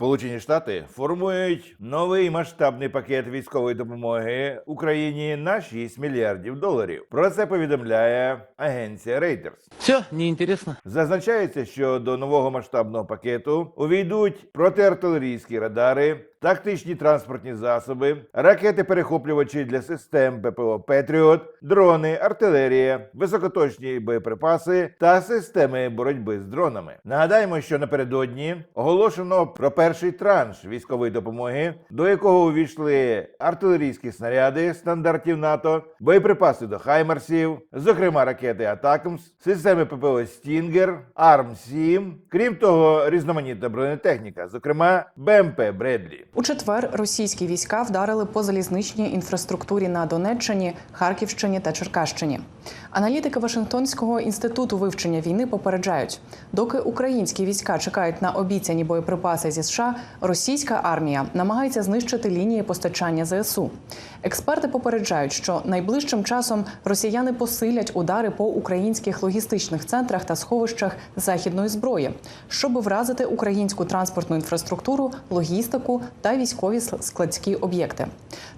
Сполучені Штати формують новий масштабний пакет військової допомоги Україні на 6 мільярдів доларів. Про це повідомляє агенція Reuters. Все, неинтересно. Зазначається, що до нового масштабного пакету увійдуть протиартилерійські радари, тактичні транспортні засоби, ракети-перехоплювачі для систем ППО Петріот, дрони, артилерія, високоточні боєприпаси та системи боротьби з дронами. Нагадаємо, що напередодні оголошено про перший транш військової допомоги, до якого увійшли артилерійські снаряди стандартів НАТО, боєприпаси до Хаймарсів, зокрема ракети Атакмс, системи ППО Стінгер, Арм 7 крім того, різноманітна бронетехніка, зокрема БМП Бредлі. У четвер російські війська вдарили по залізничній інфраструктурі на Донеччині, Харківщині та Черкащині. Аналітики Вашингтонського інституту вивчення війни попереджають, доки українські війська чекають на обіцяні боєприпаси зі США, російська армія намагається знищити лінії постачання ЗСУ. Експерти попереджають, що найближчим часом росіяни посилять удари по українських логістичних центрах та сховищах західної зброї, щоб вразити українську транспортну інфраструктуру, логістику та військові складські об'єкти.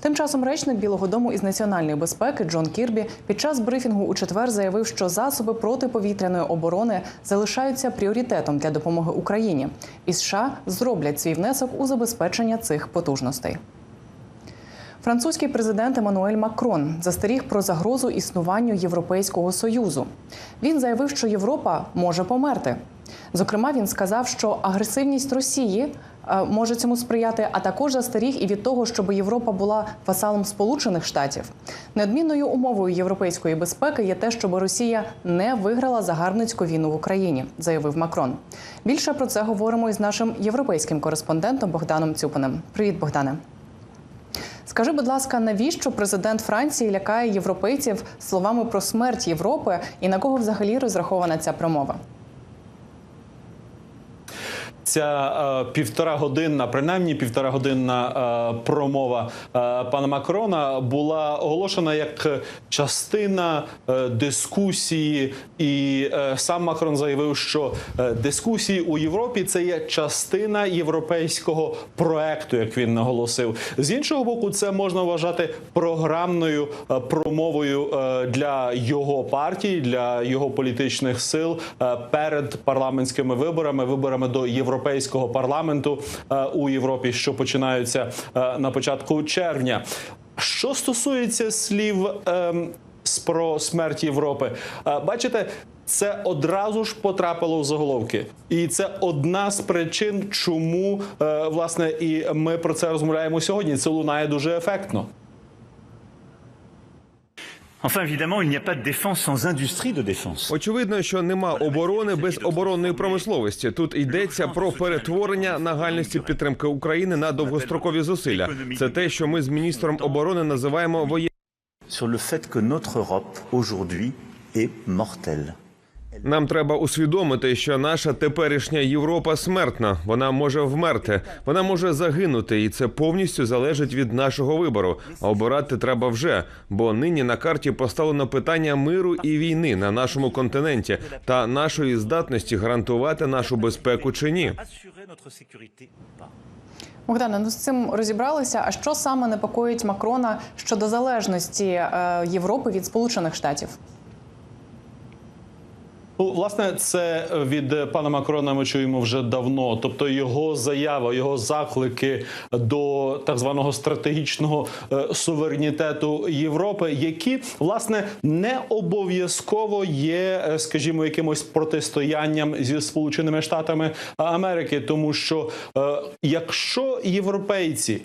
Тим часом речник Білого Дому із національної безпеки Джон Кірбі під час брифінгу у четвер заявив, що засоби протиповітряної оборони залишаються пріоритетом для допомоги Україні, і США зроблять свій внесок у забезпечення цих потужностей. Французький президент Еммануель Макрон застеріг про загрозу існуванню Європейського союзу. Він заявив, що Європа може померти. Зокрема, він сказав, що агресивність Росії е, може цьому сприяти, а також застеріг і від того, щоб Європа була васалом Сполучених Штатів. Неодмінною умовою європейської безпеки є те, щоб Росія не виграла загарбницьку війну в Україні, заявив Макрон. Більше про це говоримо із нашим європейським кореспондентом Богданом Цюпиним. Привіт, Богдане. Скажи, будь ласка, навіщо президент Франції лякає європейців словами про смерть Європи і на кого взагалі розрахована ця промова? Ця е, півтора годинна, принаймні півтора годинна е, промова е, пана Макрона була оголошена як частина дискусії, і сам Макрон заявив, що дискусії у Європі це є частина європейського проекту, як він наголосив. З іншого боку, це можна вважати програмною промовою для його партії, для його політичних сил перед парламентськими виборами, виборами до європейського парламенту е, у Європі, що починаються е, на початку червня. Що стосується слів ем, про смерть Європи, е, бачите. Це одразу ж потрапило в заголовки, і це одна з причин, чому власне і ми про це розмовляємо сьогодні. Це лунає дуже ефектно. Enfin, évidemment, il n'y a pas de défense sans industrie de défense. Очевидно, що нема оборони без оборонної промисловості. Тут йдеться про перетворення нагальності підтримки України на довгострокові зусилля. Це те, що ми з міністром оборони називаємо воєнним. Sur le fait que notre Europe, aujourd'hui, est mortelle. Нам треба усвідомити, що наша теперішня Європа смертна. Вона може вмерти, вона може загинути, і це повністю залежить від нашого вибору. А обирати треба вже, бо нині на карті поставлено питання миру і війни на нашому континенті та нашої здатності гарантувати нашу безпеку чи ні. Богдане, ну з цим розібралися. А що саме непокоїть Макрона щодо залежності е, Європи від Сполучених Штатів? Ну, власне, це від пана Макрона ми чуємо вже давно. Тобто його заява, його заклики до так званого стратегічного е, суверенітету Європи, які власне не обов'язково є, е, скажімо, якимось протистоянням зі Сполученими Штатами Америки, тому що е, якщо європейці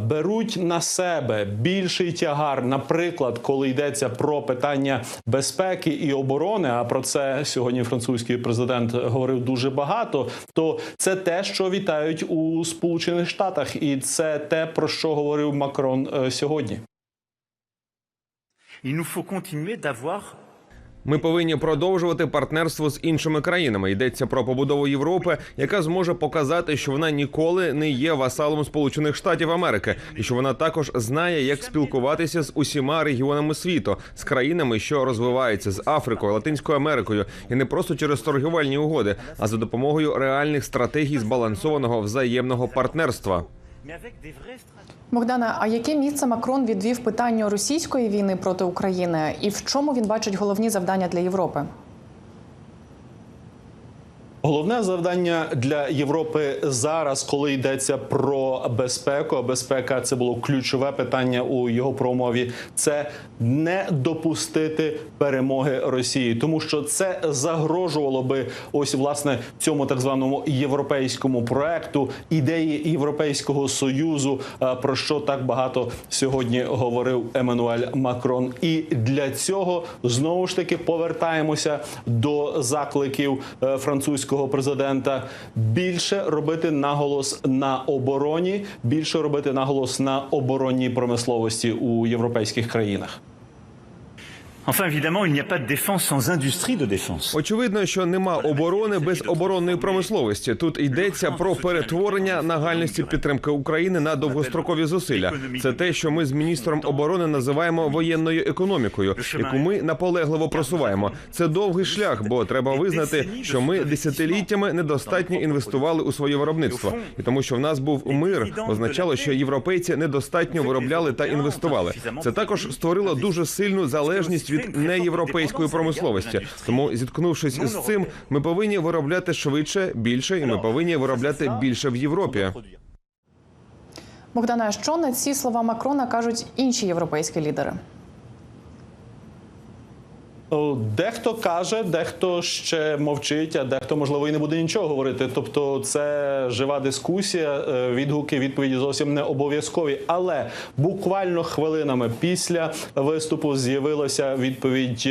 беруть на себе більший тягар, наприклад, коли йдеться про питання безпеки і оборони, а про це сьогодні французький президент говорив дуже багато. То це те, що вітають у Сполучених Штатах, і це те, про що говорив Макрон е, сьогодні. Il nous faut continuer d'avoir Ми повинні продовжувати партнерство з іншими країнами. Йдеться про побудову Європи, яка зможе показати, що вона ніколи не є васалом Сполучених Штатів Америки, і що вона також знає, як спілкуватися з усіма регіонами світу, з країнами, що розвиваються, з Африкою, Латинською Америкою, і не просто через торгівельні угоди, а за допомогою реальних стратегій збалансованого взаємного партнерства. Богдана, а яке місце Макрон відвів питанню російської війни проти України, і в чому він бачить головні завдання для Європи? Головне завдання для Європи зараз, коли йдеться про безпеку. Безпека це було ключове питання у його промові. Це не допустити перемоги Росії, тому що це загрожувало би ось власне цьому так званому європейському проекту ідеї Європейського союзу, е, про що так багато сьогодні говорив Еммануель Макрон. І для цього знову ж таки повертаємося до закликів е, французького президента більше робити наголос на обороні, більше робити наголос на оборонній промисловості у європейських країнах. Enfin, évidemment, il n'y a pas de défense sans industrie de défense. Очевидно, що нема оборони без оборонної промисловості. Тут йдеться про перетворення нагальності підтримки України на довгострокові зусилля. Це те, що ми з міністром оборони називаємо воєнною економікою, яку ми наполегливо просуваємо. Це довгий шлях, бо треба визнати, що ми десятиліттями недостатньо інвестували у своє виробництво, і тому, що в нас був мир, означало, що європейці недостатньо виробляли та інвестували. Це також створило дуже сильну залежність від неєвропейської промисловості. Тому, зіткнувшись з цим, ми повинні виробляти швидше, більше, і ми повинні виробляти більше в Європі. Богдана, що на ці слова Макрона кажуть інші європейські лідери? О, Дехто каже, дехто ще мовчить, а дехто можливо і не буде нічого говорити. Тобто, це жива дискусія. е, Відгуки, відповіді зовсім не обов'язкові. Але буквально хвилинами після виступу з'явилася відповідь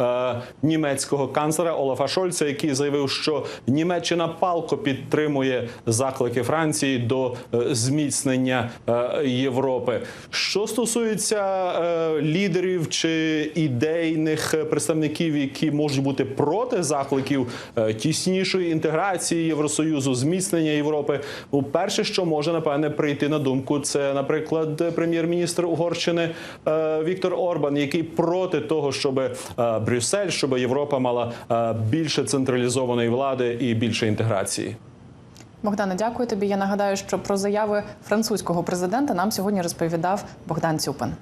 е, німецького канцлера Олафа Шольца, який заявив, що Німеччина палко підтримує заклики Франції до е, зміцнення е, Європи. Що стосується е, лідерів чи ідейних представників, які можуть бути проти закликів е, тіснішої інтеграції Євросоюзу, зміцнення Європи, ну, перше, що може напевне прийти на думку, це, наприклад, прем'єр-міністр Угорщини е, Віктор Орбан, який проти того, щоб е, Брюссель, щоб Європа мала більше централізованої влади і більше інтеграції. Богдане, дякую тобі. Я нагадаю, що про заяви французького президента нам сьогодні розповідав Богдан Цюпин.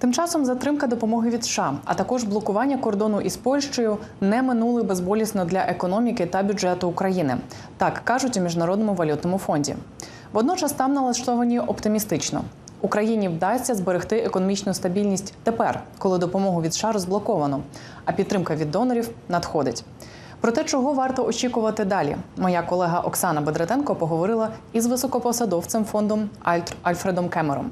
Тим часом затримка допомоги від США, а також блокування кордону із Польщею не минули безболісно для економіки та бюджету України. Так кажуть у міжнародному валютному фонді. Водночас там налаштовані оптимістично. Україні вдасться зберегти економічну стабільність тепер, коли допомогу від США розблоковано, а підтримка від донорів надходить. Про те, чого варто очікувати далі, моя колега Оксана Бедратенко поговорила із високопосадовцем фондом Альт- Альфредом Кемером.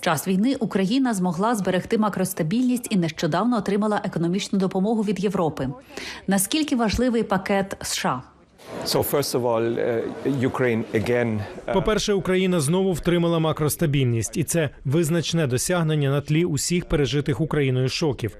Час війни Україна змогла зберегти макростабільність і нещодавно отримала економічну допомогу від Європи. Наскільки важливий пакет США? So first of all, uh, Ukraine again uh, По-перше, Україна знову втримала макростабільність, і це визначне досягнення на тлі усіх пережитих Україною шоків.